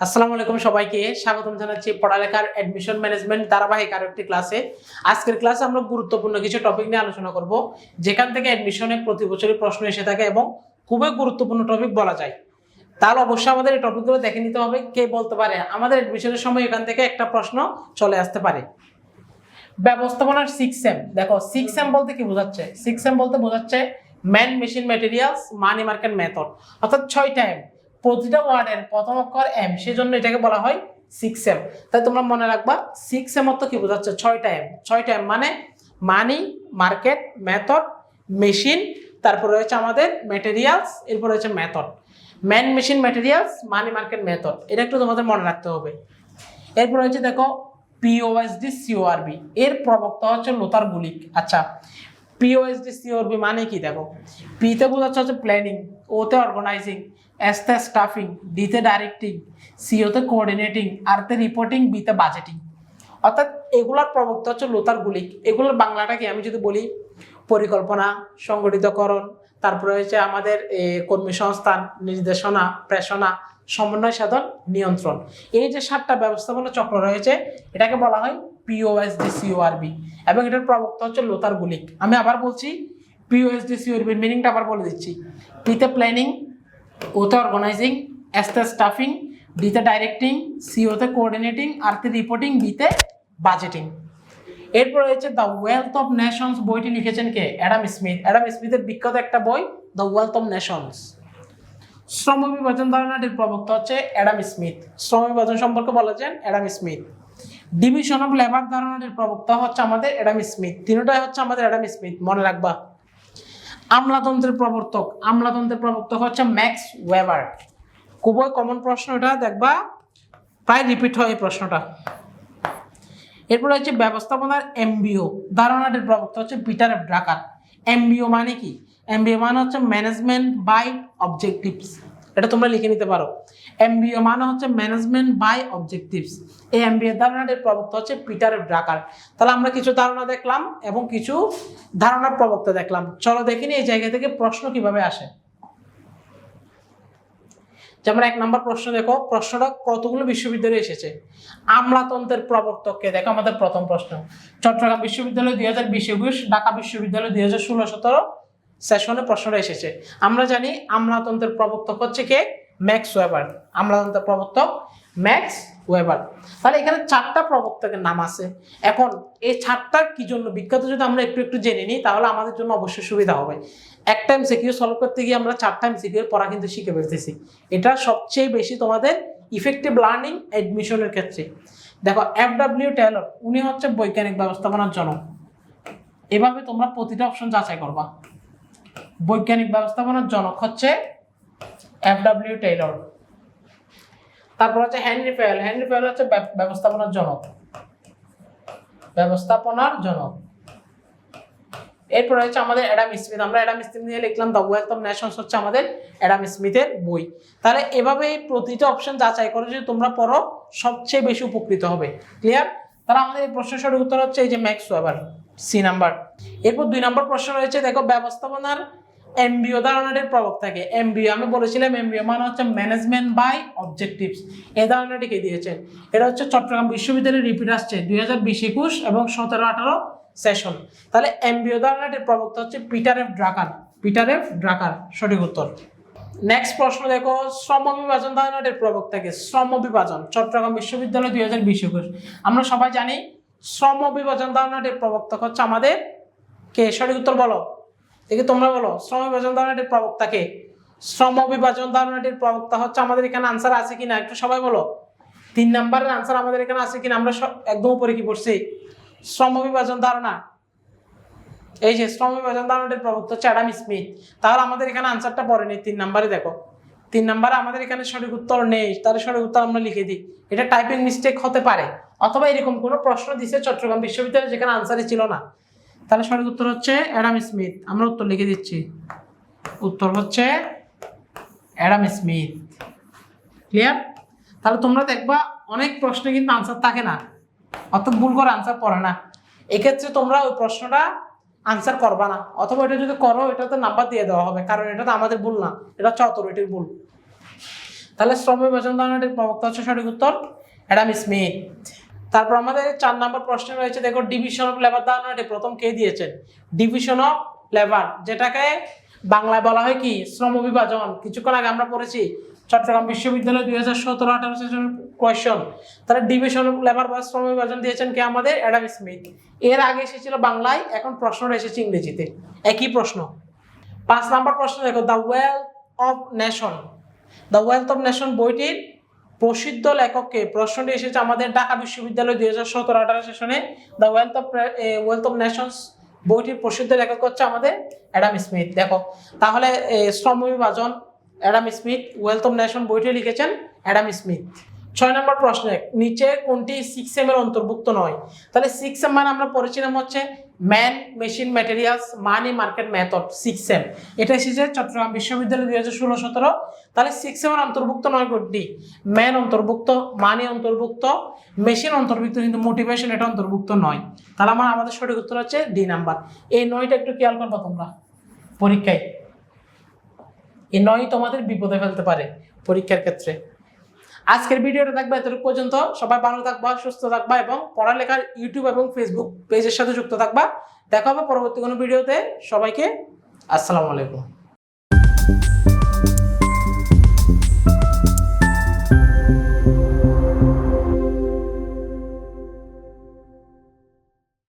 আসসালামু আলাইকুম সবাইকে। স্বাগতম জানাচ্ছি পড়ালেখার অ্যাডমিশন ম্যানেজমেন্ট ধারাবাহিক আরও একটি ক্লাসে আজকের ক্লাসে আমরা গুরুত্বপূর্ণ কিছু টপিক নিয়ে আলোচনা করব। যেখান থেকে অ্যাডমিশনে প্রতি বছরই প্রশ্ন এসে থাকে এবং খুবই গুরুত্বপূর্ণ টপিক বলা যায়। তাহলে অবশ্যই আমাদের এই টপিকগুলো দেখে নিতে হবে, কে বলতে পারে? আমাদের অ্যাডমিশনের সময় এখান থেকে একটা প্রশ্ন চলে আসতে পারে। ব্যবস্থাপনার সিক্স এম দেখো সিক্স এম বলতে কি বোঝাচ্ছে? সিক্স এম বলতে বোঝাচ্ছে man machine materials money market method অর্থাৎ ছয়টা এম প্রতিটা ওয়ার্ডের প্রথম অক্ষর এম সেজন্য এটাকে বলা হয় সিক্স এম তাই তোমরা মনে রাখবা সিক্স এম অর্থ কি বোঝাচ্ছে? ছয়টা এম ছয়টা এম মানে মানি মার্কেট মেথড মেশিন তারপর রয়েছে আমাদের ম্যাটেরিয়ালস এরপর রয়েছে method man machine materials money market method এটা একটু তোমাদের মনে রাখতে হবে। এরপর হচ্ছে দেখো পিওএসডি সিওআরবি এর প্রবক্তা হচ্ছে লোতার গুলিক। আচ্ছা পিওএসডি সিওআরবি মানে কি দেখো? পিতে বোঝাচ্ছে হচ্ছে প্ল্যানিং ওতে অর্গানাইজিং এসতে স্টাফিং ডিতে ডাইরেক্টিং সিওতে কোঅর্ডিনেটিং আরতে রিপোর্টিং বিতে বাজেটিং অর্থাৎ এগুলার প্রবক্তা হচ্ছে লোতার গুলিক। এগুলোর বাংলাটা কি আমি যদি বলি, পরিকল্পনা, সংগঠিতকরণ, তারপরে হচ্ছে আমাদের কর্মী সংস্থান, নির্দেশনা, প্রেষণা, সমন্বয় সাধন, নিয়ন্ত্রণ। এই যে সাতটা ব্যবস্থাপনা চক্র রয়েছে, এটাকে বলা হয় পিওএসডি সিওআরবি এবং এটার প্রবক্তা হচ্ছে লোতার গুলিক। আমি আবার বলছি পিওএসডি সিওআরবির মিনিংটা আবার বলে দিচ্ছি। পিতে প্ল্যানিং ওতে অর্গানাইজিং এসতে স্টাফিং ডিতে ডাইরেক্টিং সিওতে কোঅর্ডিনেটিং আরতে রিপোর্টিং বিতে বাজেটিং এরপর রয়েছে দ্য ওয়েলথ অফ নেশনস বইটি লিখেছেন কে? অ্যাডাম স্মিথ অ্যাডাম স্মিথের বিখ্যাত একটা বই দ্য ওয়েলথ অফ নেশনস শ্রম বিভাজন ধারণাটির প্রবক্তা হচ্ছে অ্যাডাম স্মিথ শ্রম বিভাজন সম্পর্কে বলেছেন Adam Smith division of labour ধারণাটির প্রবক্তা হচ্ছে আমাদের অ্যাডাম স্মিথ তিনটাই হচ্ছে আমাদের অ্যাডাম স্মিথ মনে রাখবা। আমলাতন্ত্রের প্রবর্তক আমলাতন্ত্রের প্রবর্তক হচ্ছে ম্যাক্স ওয়েবার। খুবই কমন প্রশ্ন এটা, দেখবা, প্রায় রিপিট হয় এই প্রশ্নটা। এরপরে হচ্ছে ব্যবস্থাপনার এমবিও, ধারণাটির প্রবর্তক হচ্ছে পিটার এফ ড্রাকার। এমবিও মানে কি? এমবিও মানে হচ্ছে ম্যানেজমেন্ট বাই অবজেক্টিভস এটা তোমরা লিখে নিতে পারো। এমবিও মানে হচ্ছে ম্যানেজমেন্ট বাই অবজেক্টিভস এই এমবিও ধারণাটির প্রবক্তা হচ্ছে পিটার ড্রাকার তাহলে আমরা কিছু ধারণা দেখলাম এবং কিছু ধারণার প্রবক্তা দেখলাম। চলো দেখিনি এই জায়গা থেকে প্রশ্ন কীভাবে আসে। যেমন এক নম্বর প্রশ্ন দেখো, প্রশ্নটা কতগুলো বিশ্ববিদ্যালয়ে এসেছে? আমলাতন্ত্রের প্রবর্তককে দেখো আমাদের প্রথম প্রশ্ন। চট্টগ্রাম বিশ্ববিদ্যালয় দুই হাজার বিশ একুশ, ঢাকা বিশ্ববিদ্যালয় দুই হাজার ষোলো, সতেরো সেশনে প্রশ্নটা এসেছে। আমরা জানি আমলাতন্ত্রের প্রবর্তক হচ্ছে কে? Max weber. আমলাতন্ত্রের প্রবর্তক ম্যাক্স ওয়েবার। তাহলে এখানে চারটা প্রবর্তকের নাম আছে। এখন এই চারটার কি জন্য? বিখ্যাত যদি আমরা একটু একটু জেনে নিই, তাহলে আমাদের জন্য অবশ্যই সুবিধা হবে। এক টাইম সিকিউ সলভ করতে গিয়ে আমরা চার টাইম সিকিউ পড়া কিন্তু শিখে ফেলতেছি। এটা সবচেয়ে বেশি তোমাদের ইফেক্টিভ লার্নিং অ্যাডমিশনের ক্ষেত্রে। দেখো এফ ডাব্লিউ টেলর উনি হচ্ছে বৈজ্ঞানিক ব্যবস্থাপনার জনক। এভাবে তোমরা প্রতিটা অপশন যাচাই করবা। বৈজ্ঞানিক ব্যবস্থাপনার জনক হচ্ছে এফ ডাব্লিউ টেইলর তারপর হচ্ছে হেনরি ফেল হেনরি ফেল হচ্ছে ব্যবস্থাপনার জনক। ব্যবস্থাপনার জনক। এরপর হচ্ছে আমাদের অ্যাডাম স্মিথ আমরা অ্যাডাম স্মিথ নিয়ে লিখলাম দ্য ওয়েলথ অফ নেশনস হচ্ছে আমাদের অ্যাডাম স্মিথের বই। তাহলে এভাবে এই প্রতিটা অপশন যাচাই করে যদি তোমরা পড়ো, সবচেয়ে বেশি উপকৃত হবে। ক্লিয়ার তাহলে আমাদের এই প্রশ্নের সঠিক উত্তর হচ্ছে এই যে ম্যাক্স ওয়েবার সি নাম্বার এরপর দুই নম্বর প্রশ্ন রয়েছে, দেখো ব্যবস্থাপনার এমবিও ধারণাটির প্রবক্তাকে এমবিও, আমি বলেছিলাম এমবিও মানে হচ্ছে ম্যানেজমেন্ট বাই অবজেক্টিভস এই ধারণাটিকে দিয়েছে? এটা হচ্ছে চট্টগ্রাম বিশ্ববিদ্যালয়ের রিপিট আসছে দুই হাজার বিশ একুশ এবং সতেরো আঠারো সেশন তাহলে এমবিও ধারণাটির প্রবক্তা হচ্ছে Peter F Drucker. Peter F Drucker, সঠিক উত্তর। নেক্সট প্রশ্ন দেখো, শ্রম বিভাজন ধারণাটির প্রবক্তাকে। শ্রম বিভাজন, চট্টগ্রাম বিশ্ববিদ্যালয় দুই হাজার বিশ একুশ আমরা সবাই জানি, শ্রম বিভাজন ধারণাটির প্রবক্তা হচ্ছে আমাদের কে? সঠিক উত্তর বলো। দেখি তোমরা বলো, শ্রম বিভাজন ধারণাটির প্রবক্তা কে? শ্রম বিভাজন ধারণাটির প্রবক্তা হচ্ছে আমাদের এখানে আনসার আছে কিনা, একটু সবাই বলো। তিন নাম্বারের আনসার আমাদের এখানে আছে কিনা, আমরা একদম উপরে কি পড়ছি? শ্রম বিভাজন ধারণা। এই যে শ্রম বিভাজন ধারণাটির প্রবক্তা হচ্ছে অ্যাডাম স্মিথ। তাহলে আমাদের এখানে আনসারটা পড়ে নেই তিন নাম্বারে দেখো। তিন নাম্বারে আমাদের এখানে সঠিক উত্তর নেই, তাহলে সঠিক উত্তর আমরা লিখে দিই। এটা টাইপিং মিস্টেক হতে পারে, অথবা এরকম কোনো প্রশ্ন দিছে চট্টগ্রাম বিশ্ববিদ্যালয়ে যেখানে আনসারই ছিল না। তাহলে সঠিক উত্তর হচ্ছে অ্যাডাম স্মিথ। আমরা উত্তর লিখে দিচ্ছি। উত্তর হচ্ছে অ্যাডাম স্মিথ। ক্লিয়ার? তাহলে তোমরা দেখবা অনেক প্রশ্নে কিন্তু আনসার থাকে না। অর্থাৎ ভুল করে আনসার পড়ে না। এক্ষেত্রে তোমরা ওই প্রশ্নটা আনসার করবা না। অথবা এটা যদি করো, এটাতে নাম্বার দিয়ে দেওয়া হবে। কারণ এটা তো আমাদের ভুল না। এটা হচ্ছে অথরিটির ভুল। তাহলে শ্রম বিভাজন ধারণাটির প্রবক্তা হচ্ছে সঠিক উত্তর অ্যাডাম স্মিথ। তারপর আমাদের চার নম্বর প্রশ্ন রয়েছে, দেখো ডিভিশন অফ লেবার ধারণাটি প্রথম কে দিয়েছেন ডিভিশন অফ লেবার যেটাকে বাংলায় বলা হয় কি? শ্রম বিভাজন। কিছুক্ষণ আগে আমরা পড়েছি চট্টগ্রাম বিশ্ববিদ্যালয় দুই হাজার সতেরো, আঠারো সেশনের কোয়েশন তারা ডিভিশন অফ লেবার বা শ্রম বিভাজন দিয়েছেন কে আমাদের? অ্যাডাম স্মিথ এর আগে এসেছিল বাংলায়, এখন প্রশ্নটা এসেছে ইংরেজিতে। একই প্রশ্ন। পাঁচ নাম্বার প্রশ্ন দেখো the wealth of nation the wealth of nation বইটির প্রসিদ্ধ লেখককে প্রশ্নটি এসেছে আমাদের ঢাকা বিশ্ববিদ্যালয় দুই হাজার সতেরো আঠারো সেশনে the wealth of wealth of nations বইটির প্রসিদ্ধ লেখক হচ্ছে আমাদের অ্যাডাম স্মিথ দেখো তাহলে শ্রম বিভাজন Adam Smith, wealth of nation বইটি লিখেছেন অ্যাডাম স্মিথ। ছয় নম্বর প্রশ্নে নিচে কোনটি সিক্স এম এর অন্তর্ভুক্ত নয়? তাহলে সিক্স এম মানে আমরা পড়েছিলাম হচ্ছে man machine materials money market method six M এটা এসেছে চট্টগ্রাম বিশ্ববিদ্যালয় দুই হাজার ষোলো, সতেরো। তাহলে সিক্স এম এর অন্তর্ভুক্ত নয় কোনটি? ম্যান অন্তর্ভুক্ত মানি অন্তর্ভুক্ত মেশিন অন্তর্ভুক্ত, কিন্তু মোটিভেশন এটা অন্তর্ভুক্ত নয়। তাহলে আমার, আমাদের সঠিক উত্তর হচ্ছে ডি নাম্বার। এই নয়টা একটু খেয়াল করব তোমরা পরীক্ষায়। এই নয় তোমাদের বিপদে ফেলতে পারে পরীক্ষার ক্ষেত্রে। আজকের ভিডিওটা থাকবে এতটুকু পর্যন্ত। সবাই ভালো থাকবা, সুস্থ থাকবা এবং পড়ালেখার ইউটিউব এবং ফেসবুক পেজের সাথে যুক্ত থাকবা। দেখা হবে পরবর্তী কোনো ভিডিওতে। সবাইকে আসসালামু আলাইকুম।